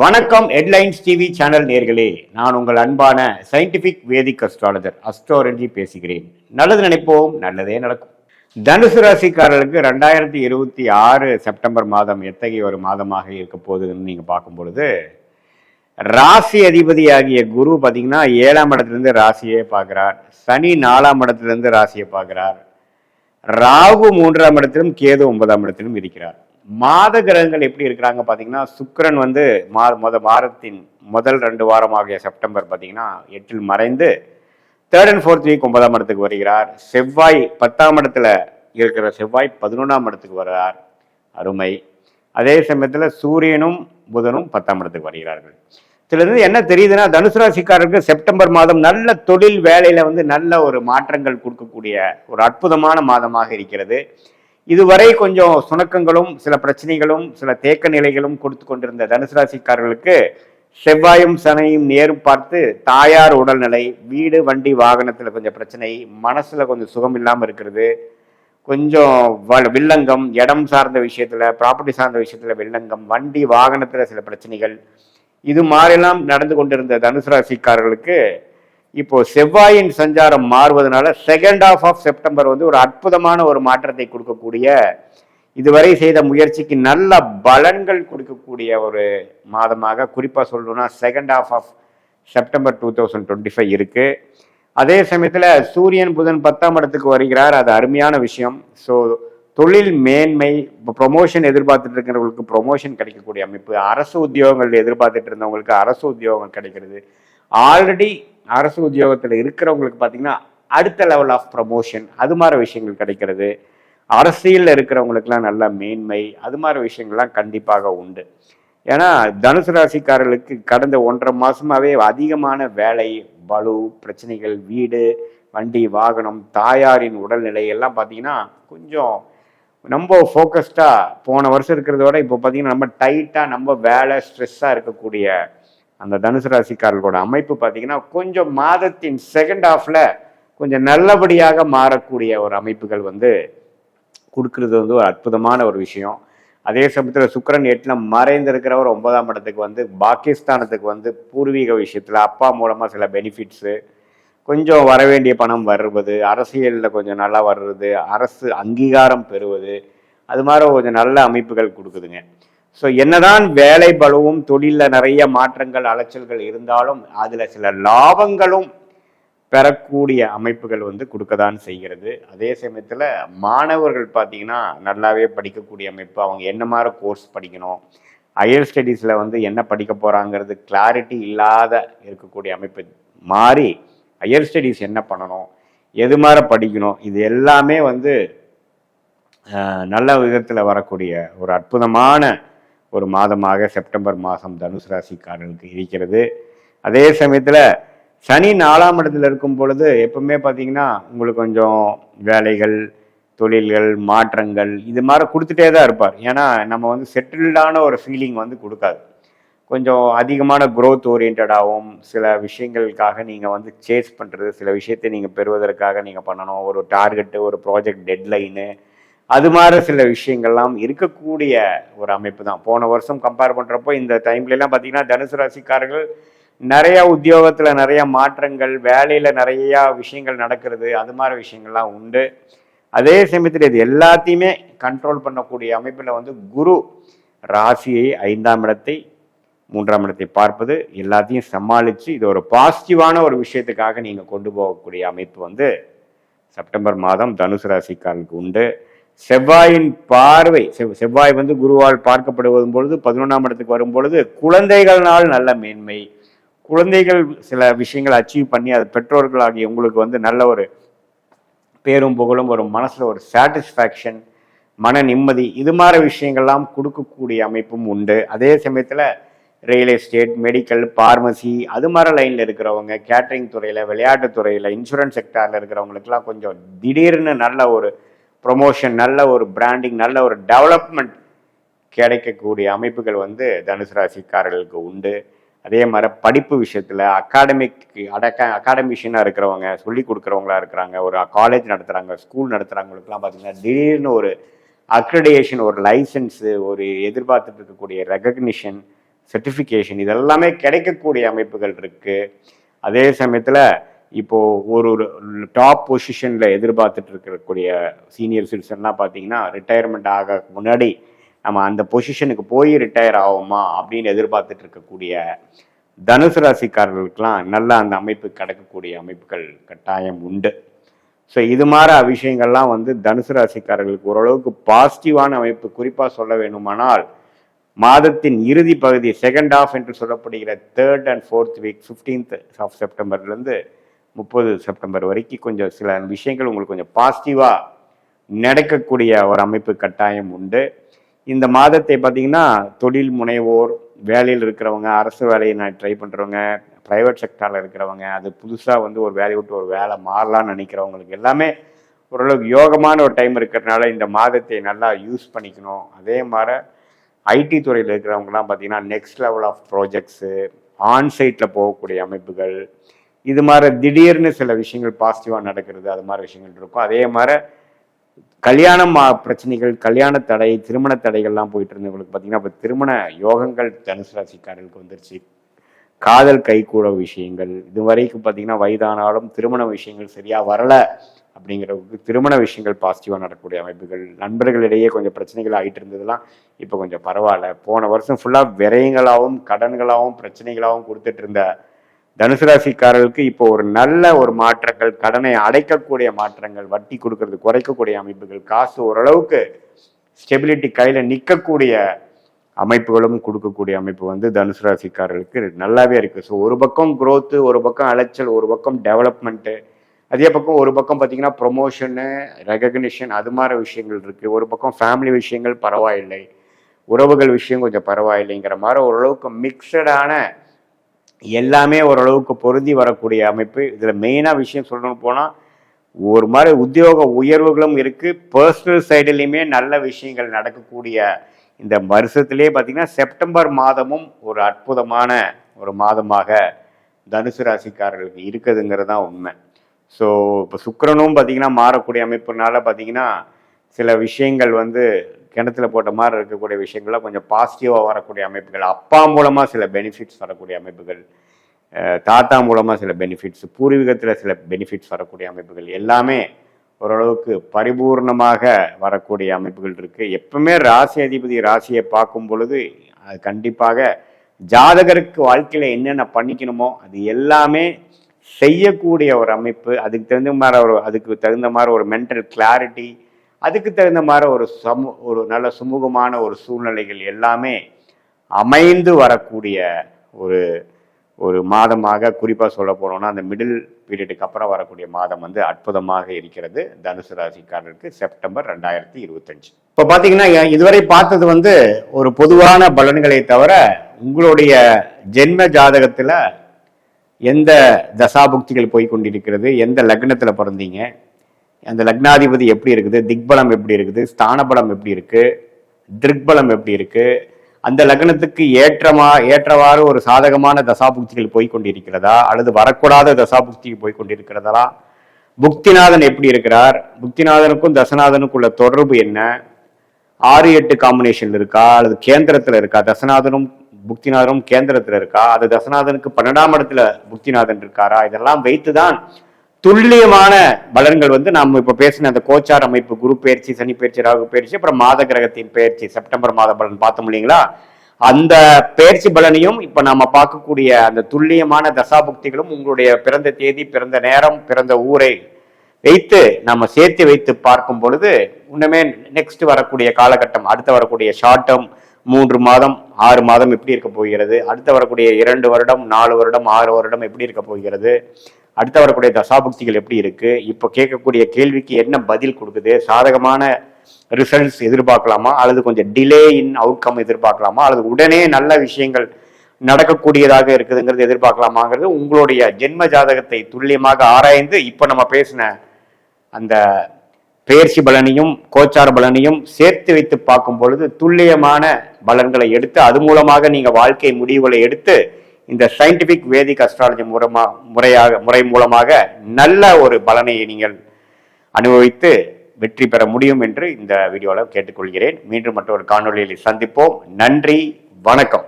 வணக்கம் headlines TV channel நேர்களே. நான் உங்கள் அன்பான சயின்டிபிக் வேதிக் அஸ்ட்ராலஜர் அஸ்ட்ரோரஞ்சி பேசுகிறேன். நல்லது நினைப்போம் நல்லதே நடக்கும். தனுசு ராசிக்காரர்களுக்கு ரெண்டாயிரத்தி இருபத்தி ஆறு செப்டம்பர் மாதம் எத்தகைய ஒரு மாதமாக இருக்க போகுதுன்னு நீங்கள் பார்க்கும் பொழுது ராசி அதிபதியாகிய குரு பார்த்தீங்கன்னா ஏழாம் இடத்துலேருந்து ராசியை பார்க்குறார். சனி நாலாம் இடத்துலேருந்து ராசியை பார்க்குறார். ராகு மூன்றாம் இடத்திலும் கேது ஒன்பதாம் இடத்திலும் இருக்கிறார். மாத கிரகங்கள் எப்படி இருக்கிறாங்க பார்த்தீங்கன்னா சுக்கிரன் வந்து மா முத வாரத்தின் முதல் ரெண்டு வாரமாகிய செப்டம்பர் பார்த்தீங்கன்னா எட்டில் மறைந்து தேர்ட் அண்ட் ஃபோர்த் வீக் ஒன்பதாம் இடத்துக்கு வருகிறார். செவ்வாய் பத்தாம் இடத்துல இருக்கிற செவ்வாய் பதினொன்றாம் இடத்துக்கு வர்றார். அருமை. அதே சமயத்தில் சூரியனும் புதனும் பத்தாம் இடத்துக்கு வருகிறார்கள். இதுல இருந்து என்ன தெரியுதுன்னா தனுசு ராசிக்காரருக்கு செப்டம்பர் மாதம் நல்ல தொழில் வேலையில வந்து நல்ல ஒரு மாற்றங்கள் கொடுக்கக்கூடிய ஒரு அற்புதமான மாதமாக இருக்கிறது. இதுவரை கொஞ்சம் சுணக்கங்களும் சில பிரச்சனைகளும் சில தேக்க நிலைகளும் கொடுத்து கொண்டிருந்த தனுசு ராசிக்காரர்களுக்கு செவ்வாயும் சனையும் நேரும் பார்த்து தாயார் உடல்நிலை வீடு வண்டி வாகனத்தில் கொஞ்சம் பிரச்சனை மனசுல கொஞ்சம் சுகம் இல்லாமல் இருக்கிறது. கொஞ்சம் வ- வில்லங்கம் இடம் சார்ந்த விஷயத்துல ப்ராப்பர்ட்டி சார்ந்த விஷயத்துல வில்லங்கம் வண்டி வாகனத்துல சில பிரச்சனைகள். இது மாதிரிலாம் நடந்து கொண்டிருந்த தனுசு ராசிக்காரர்களுக்கு இப்போ செவ்வாயின் சஞ்சாரம் மாறுவதனால செகண்ட் ஆஃப் ஆஃப் செப்டம்பர் வந்து ஒரு அற்புதமான ஒரு மாற்றத்தை கொடுக்கக்கூடிய இதுவரை செய்த முயற்சிக்கு நல்ல பலன்கள் கொடுக்கக்கூடிய ஒரு மாதமாக குறிப்பாக சொல்லணும்னா second half of September two thousand twenty five இருக்குது அதே சமயத்தில் சூரியன் புதன் பத்தாம் இடத்துக்கு வருகிறார். அது அருமையான விஷயம். ஸோ தொழில் மேன்மை இப்போ ப்ரொமோஷன் எதிர்பார்த்துட்டு இருக்கிறவங்களுக்கு ப்ரொமோஷன் கிடைக்கக்கூடிய அமைப்பு அரசு உத்தியோகங்கள் எதிர்பார்த்துட்டு இருந்தவங்களுக்கு அரசு உத்தியோகம் கிடைக்கிறது. ஆல்ரெடி அரசு உத்தியோகத்தில் இருக்கிறவங்களுக்கு பார்த்தீங்கன்னா அடுத்த லெவல் ஆஃப் ப்ரமோஷன் அது மாதிரி விஷயங்கள் கிடைக்கிறது. அரசியலில் இருக்கிறவங்களுக்குலாம் நல்ல மேன்மை அது மாதிரி விஷயங்கள்லாம் கண்டிப்பாக உண்டு. ஏன்னா தனுசு ராசிக்காரர்களுக்கு கடந்த ஒன்றரை மாதமாகவே அதிகமான வேலை பலு பிரச்சனைகள் வீடு வண்டி வாகனம் தாயாரின் உடல்நிலை எல்லாம் பார்த்தீங்கன்னா கொஞ்சம் ரொம்ப ஃபோக்கஸ்டாக போன வருஷம் இருக்கிறத விட இப்போ பார்த்தீங்கன்னா நம்ம டைட்டாக நம்ம வேலை ஸ்ட்ரெஸ்ஸாக இருக்கக்கூடிய அந்த தனுசு ராசிக்காரர்களோட அமைப்பு பார்த்தீங்கன்னா கொஞ்சம் மாதத்தின் செகண்ட் ஹாஃப்ல கொஞ்சம் நல்லபடியாக மாறக்கூடிய ஒரு அமைப்புகள் வந்து கொடுக்கறது வந்து ஒரு அற்புதமான ஒரு விஷயம். அதே சமயத்தில் சுக்கரன் எட்டில் மறைந்திருக்கிறவர் ஒன்பதாம் இடத்துக்கு வந்து பாகிஸ்தானத்துக்கு வந்து பூர்வீக விஷயத்தில் அப்பா மூலமாக சில பெனிஃபிட்ஸு கொஞ்சம் வரவேண்டிய பணம் வருவது அரசியலில் கொஞ்சம் நல்லா வர்றது அரசு அங்கீகாரம் பெறுவது அது மாதிரி கொஞ்சம் நல்ல அமைப்புகள் கொடுக்குதுங்க. ஸோ என்னதான் வேலை பலவும் தொழிலில் நிறைய மாற்றங்கள் அலைச்சல்கள் இருந்தாலும் அதில் சில லாபங்களும் பெறக்கூடிய அமைப்புகள் வந்து கொடுக்க தான் செய்கிறது. அதே சமயத்தில் மாணவர்கள் பார்த்தீங்கன்னா நல்லாவே படிக்கக்கூடிய அமைப்பு. அவங்க என்ன மாதிரி கோர்ஸ் படிக்கணும்? ஹையர் ஸ்டடீஸில் வந்து என்ன படிக்க போகிறாங்கிறது கிளாரிட்டி இல்லாத இருக்கக்கூடிய அமைப்பு மாறி ஹையர் ஸ்டடீஸ் என்ன பண்ணணும்? எது மாதிரி படிக்கணும்? இது எல்லாமே வந்து நல்ல விதத்தில் வரக்கூடிய ஒரு அற்புதமான ஒரு மாதமாக செப்டம்பர் மாதம் தனுசு ராசிக்காரர்களுக்கு இருக்கிறது. அதே சமயத்தில் சனி நாலாம் இடத்துல இருக்கும் பொழுது எப்பவுமே பார்த்தீங்கன்னா உங்களுக்கு கொஞ்சம் வேலைகள் தொழில்கள் மாற்றங்கள் இது மாதிரி கொடுத்துட்டே தான் இருப்பார். ஏன்னா நம்ம வந்து செட்டில்டான ஒரு ஃபீலிங் வந்து கொடுக்காது. கொஞ்சம் அதிகமான க்ரோத் ஓரியன்டாகவும் சில விஷயங்களுக்காக நீங்கள் வந்து சேஸ் பண்ணுறது சில விஷயத்தை நீங்கள் பெறுவதற்காக நீங்கள் பண்ணணும். ஒரு டார்கெட்டு ஒரு ப்ராஜெக்ட் டெட்லைனு அது மாதிரி சில விஷயங்கள்லாம் இருக்கக்கூடிய ஒரு அமைப்பு தான். போன வருஷம் கம்பேர் பண்ணுறப்போ இந்த டைம்லலாம் பார்த்தீங்கன்னா தனுசு ராசிக்காரர்கள் நிறையா உத்தியோகத்தில் நிறைய மாற்றங்கள் வேலையில் நிறையா விஷயங்கள் நடக்கிறது அது மாதிரி விஷயங்கள்லாம் உண்டு. அதே சமயத்தில் இது எல்லாத்தையுமே கண்ட்ரோல் பண்ணக்கூடிய அமைப்பில் வந்து குரு ராசியை ஐந்தாம் இடத்தை மூன்றாம் இடத்தை பார்ப்பது எல்லாத்தையும் சமாளித்து இது ஒரு பாசிட்டிவான ஒரு விஷயத்துக்காக நீங்கள் கொண்டு போகக்கூடிய அமைப்பு வந்து செப்டம்பர் மாதம் தனுசு ராசிக்காரனுக்கு உண்டு. செவ்வாயின் பார்வை செவ்- செவ்வாய் வந்து குருவால் பார்க்கப்படுவதும் பொழுது பதினொன்றாம் இடத்துக்கு வரும் பொழுது குழந்தைகள்னால் நல்ல மேன்மை. குழந்தைகள் சில விஷயங்களை அச்சீவ் பண்ணி அது பெற்றோர்களாகிய உங்களுக்கு வந்து நல்ல ஒரு பேரும் புகழும் ஒரு மனசில் ஒரு சாட்டிஸ்ஃபேக்ஷன் மன நிம்மதி இது மாதிரி விஷயங்கள்லாம் கொடுக்கக்கூடிய அமைப்பும் உண்டு. அதே சமயத்தில் ரியல் எஸ்டேட் மெடிக்கல் பார்மசி அது மாதிரி லைனில் இருக்கிறவங்க கேட்டரிங் துறையில் விளையாட்டு துறையில் இன்சூரன்ஸ் செக்டாரில் இருக்கிறவங்களுக்குலாம் கொஞ்சம் திடீர்னு நல்ல ஒரு ப்ரொமோஷன் நல்ல ஒரு பிராண்டிங் நல்ல ஒரு டெவலப்மெண்ட் கிடைக்கக்கூடிய அமைப்புகள் வந்து தனுசு ராசிக்காரர்களுக்கு உண்டு. அதே மாதிரி படிப்பு விஷயத்தில் அகாடமிக் அடக்க அகாடமிஷியனாக இருக்கிறவங்க சொல்லி கொடுக்குறவங்களா இருக்கிறாங்க ஒரு காலேஜ் நடத்துகிறாங்க ஸ்கூல் நடத்துகிறவங்களுக்குலாம் பார்த்தீங்கன்னா திடீர்னு ஒரு அக்ரடேஷன் ஒரு லைசன்ஸு ஒரு எதிர்பார்த்துட்டு இருக்கக்கூடிய ரெகக்னிஷன் சர்டிஃபிகேஷன் இதெல்லாமே கிடைக்கக்கூடிய அமைப்புகள் இருக்குது அதே சமயத்தில் இப்போ ஒரு டாப் பொசிஷனில் எதிர்பார்த்துட்டு இருக்கக்கூடிய சீனியர் சிட்டிசன்லாம் பார்த்தீங்கன்னா ரிட்டையர்மெண்ட் ஆக முன்னாடி நம்ம அந்த பொசிஷனுக்கு போய் ரிட்டையர் ஆகுமா அப்படின்னு எதிர்பார்த்துட்டு இருக்கக்கூடிய தனுசு ராசிக்காரர்களுக்கெல்லாம் நல்ல அந்த அமைப்பு கிடைக்கக்கூடிய அமைப்புகள் கட்டாயம் உண்டு. ஸோ இது மாதிரி விஷயங்கள்லாம் வந்து தனுசு ராசிக்காரர்களுக்கு ஓரளவுக்கு பாசிட்டிவான அமைப்பு குறிப்பாக சொல்ல வேணுமானால் மாதத்தின் இறுதி பகுதி செகண்ட் ஆஃப் என்று சொல்லப்படுகிற third and fourth week fifteenth of செப்டம்பர்லேருந்து முப்பது செப்டம்பர் வரைக்கும் கொஞ்சம் சில விஷயங்கள் உங்களுக்கு கொஞ்சம் பாசிட்டிவாக நடக்கக்கூடிய ஒரு அமைப்பு கட்டாயம் உண்டு. இந்த மாதத்தை பார்த்தீங்கன்னா தொழில் முனைவோர் வேலையில் இருக்கிறவங்க அரசு வேலையை நான் ட்ரை பண்ணுறவங்க ப்ரைவேட் செக்டாரில் இருக்கிறவங்க அது புதுசாக வந்து ஒரு வேலையை விட்டு ஒரு வேலை மாறலாம்னு நினைக்கிறவங்களுக்கு எல்லாமே ஓரளவுக்கு யோகமான ஒரு டைம் இருக்கிறதுனால இந்த மாதத்தை நல்லா யூஸ் பண்ணிக்கணும். அதே மாதிரி ஐடி துறையில் இருக்கிறவங்கலாம் பார்த்தீங்கன்னா நெக்ஸ்ட் லெவல் ஆஃப் ப்ராஜெக்ட்ஸு ஆன்சைட்டில் போகக்கூடிய அமைப்புகள் இது மாதிரி திடீர்னு சில விஷயங்கள் பாசிட்டிவாக நடக்கிறது அது மாதிரி விஷயங்கள் இருக்கும். அதே மாதிரி கல்யாணம் பிரச்சனைகள் கல்யாண தடை திருமண தடைகள்லாம் போயிட்டு இருந்தவங்களுக்கு பார்த்தீங்கன்னா இப்போ திருமண யோகங்கள் தனுசு ராசிக்காரர்களுக்கு வந்துருச்சு. காதல் கைகூட விஷயங்கள் இது வரைக்கும் பார்த்தீங்கன்னா வயதானாலும் திருமண விஷயங்கள் சரியாக வரலை அப்படிங்கிறவங்களுக்கு திருமண விஷயங்கள் பாசிட்டிவாக நடக்கக்கூடிய அமைப்புகள் நண்பர்களிடையே கொஞ்சம் பிரச்சனைகள் ஆகிட்டு இருந்ததுலாம் இப்போ கொஞ்சம் பரவாயில்ல. போன வருஷம் ஃபுல்லாக விரயங்களாகவும் கடன்களாகவும் பிரச்சனைகளாகவும் கொடுத்துட்டு இருந்த தனுசு ராசிக்காரர்களுக்கு இப்போ ஒரு நல்ல ஒரு மாற்றங்கள் கடனை அடைக்கக்கூடிய மாற்றங்கள் வட்டி கொடுக்கறது குறைக்கக்கூடிய அமைப்புகள் காசு ஓரளவுக்கு ஸ்டெபிலிட்டி கையில் நிற்கக்கூடிய அமைப்புகளும் கொடுக்கக்கூடிய அமைப்பு வந்து தனுசு ராசிக்காரர்களுக்கு நல்லாவே இருக்கு. ஸோ ஒரு பக்கம் குரோத்து ஒரு பக்கம் அலைச்சல் ஒரு பக்கம் டெவலப்மெண்ட்டு அதே பக்கம் ஒரு பக்கம் பார்த்தீங்கன்னா ப்ரொமோஷனு ரெகக்னிஷன் அது மாதிரி விஷயங்கள் இருக்குது ஒரு பக்கம் ஃபேமிலி விஷயங்கள் பரவாயில்லை. உறவுகள் விஷயம் கொஞ்சம் பரவாயில்லைங்கிற மாதிரி ஓரளவுக்கு மிக்சடான எல்லாமே ஓரளவுக்கு பொருந்தி வரக்கூடிய அமைப்பு. இதில் மெயினாக விஷயம் சொல்லணும்னு போனால் ஒரு மாதிரி உத்தியோக உயர்வுகளும் இருக்குது பர்சனல் சைடுலேயுமே நல்ல விஷயங்கள் நடக்கக்கூடிய இந்த வருஷத்துலேயே பார்த்திங்கன்னா செப்டம்பர் மாதமும் ஒரு அற்புதமான ஒரு மாதமாக தனுசு ராசிக்காரர்களுக்கு இருக்குதுங்கிறது தான் உண்மை. ஸோ இப்போ சுக்கரனும் பார்த்திங்கன்னா மாறக்கூடிய அமைப்புனால பார்த்திங்கன்னா சில விஷயங்கள் வந்து கிணத்துல போட்ட மாதிரி இருக்கக்கூடிய விஷயங்கள்லாம் கொஞ்சம் பாசிட்டிவாக வரக்கூடிய அமைப்புகள் அப்பா மூலமாக சில பெனிஃபிட்ஸ் வரக்கூடிய அமைப்புகள் தாத்தா மூலமாக சில பெனிஃபிட்ஸ் பூர்வீகத்தில் சில பெனிஃபிட்ஸ் வரக்கூடிய அமைப்புகள் எல்லாமே ஓரளவுக்கு பரிபூர்ணமாக வரக்கூடிய அமைப்புகள் இருக்குது எப்பவுமே ராசி அதிபதி ராசியை பார்க்கும் பொழுது அது கண்டிப்பாக ஜாதகருக்கு வாழ்க்கையில் என்னென்ன பண்ணிக்கணுமோ அது எல்லாமே செய்யக்கூடிய ஒரு அமைப்பு. அதுக்கு தகுந்த மாதிரி ஒரு அதுக்கு தகுந்த மாதிரி ஒரு மென்டல் கிளாரிட்டி அதுக்கு தகுந்த மாதிரி ஒரு சமு ஒரு நல்ல சுமூகமான ஒரு சூழ்நிலைகள் எல்லாமே அமைந்து வரக்கூடிய ஒரு ஒரு மாதமாக குறிப்பாக சொல்ல போனோம்னா அந்த மிடில் பீரியடுக்கு அப்புறம் வரக்கூடிய மாதம் வந்து அற்புதமாக இருக்கிறது. தனுசு ராசிக்காரருக்கு செப்டம்பர் ரெண்டாயிரத்தி இருபத்தஞ்சு. இப்போ பார்த்தீங்கன்னா இதுவரை பார்த்தது வந்து ஒரு பொதுவான பலன்களை தவிர உங்களுடைய ஜென்ம ஜாதகத்தில் எந்த தசாபுக்திகள் போய் கொண்டிருக்கிறது எந்த லக்னத்தில் பிறந்தீங்க அந்த லக்னாதிபதி எப்படி இருக்குது? திக்பலம் எப்படி இருக்குது? ஸ்தானபலம் எப்படி இருக்கு? திருக்பலம் எப்படி இருக்கு? அந்த லக்னத்துக்கு ஏற்றமா ஏற்றவாறு ஒரு சாதகமான தசாபுக்திகள் போய் கொண்டிருக்கிறதா? அல்லது வரக்கூடாத தசாபுக்திகள் போய் கொண்டிருக்கிறதா? புக்திநாதன் எப்படி இருக்கிறார்? புக்திநாதனுக்கும் தசநாதனுக்கும் உள்ள தொடர்பு என்ன? ஆறு எட்டு காம்பினேஷன் இருக்கா? அல்லது கேந்திரத்துல இருக்கா? தசநாதனும் புக்திநாதனும் கேந்திரத்துல இருக்கா? அது தசநாதனுக்கு பன்னெண்டாம் இடத்துல புக்திநாதன் இருக்காரா? இதெல்லாம் வைத்துதான் துல்லியமான பலன்கள் வந்து நாம் இப்போ பேசின அந்த கோச்சார் அமைப்பு குரு பயிற்சி சனி பயிற்சி ராகு பயிற்சி அப்புறம் மாத கிரகத்தின் பயிற்சி செப்டம்பர் மாத பலன் பார்த்தோம் இல்லைங்களா? அந்த பயிற்சி பலனையும் இப்போ நாம பார்க்கக்கூடிய அந்த துல்லியமான தசாபுக்திகளும் உங்களுடைய பிறந்த தேதி பிறந்த நேரம் பிறந்த ஊரை வைத்து நம்ம சேர்த்து வைத்து பார்க்கும் பொழுது இன்னுமே நெக்ஸ்ட் வரக்கூடிய காலகட்டம் அடுத்து வரக்கூடிய ஷார்ட் டேர்ம் மூன்று மாதம் ஆறு மாதம் எப்படி இருக்க போகிறது? அடுத்து வரக்கூடிய இரண்டு வருடம் நாலு வருடம் ஆறு வருடம் எப்படி இருக்க போகிறது? அடுத்த வரக்கூடிய தசாபக்திகள் எப்படி இருக்கு? இப்போ கேட்கக்கூடிய கேள்விக்கு என்ன பதில் கொடுக்குது? சாதகமான ரிசல்ட்ஸ் எதிர்பார்க்கலாமா? அல்லது கொஞ்சம் டிலே இன் அவுட்கம் எதிர்பார்க்கலாமா? அல்லது உடனே நல்ல விஷயங்கள் நடக்கக்கூடியதாக இருக்குதுங்கிறது எதிர்பார்க்கலாமாங்கிறது உங்களுடைய ஜென்ம ஜாதகத்தை துல்லியமாக ஆராய்ந்து இப்போ நம்ம பேசின அந்த பயிற்சி பலனையும் கோச்சார பலனையும் சேர்த்து வைத்து பார்க்கும் பொழுது துல்லியமான பலன்களை எடுத்து அது மூலமாக நீங்கள் வாழ்க்கை முடிவுகளை எடுத்து இந்த சயின்டிபிக் வேதிக் அஸ்ட்ராலஜி மூலமாக முறையாக முறை மூலமாக நல்ல ஒரு பலனை நீங்கள் அனுபவித்து வெற்றி பெற முடியும் என்று இந்த வீடியோவில் கேட்டுக்கொள்கிறேன். மீண்டும் மற்றொரு காணொலியில் சந்திப்போம். நன்றி வணக்கம்.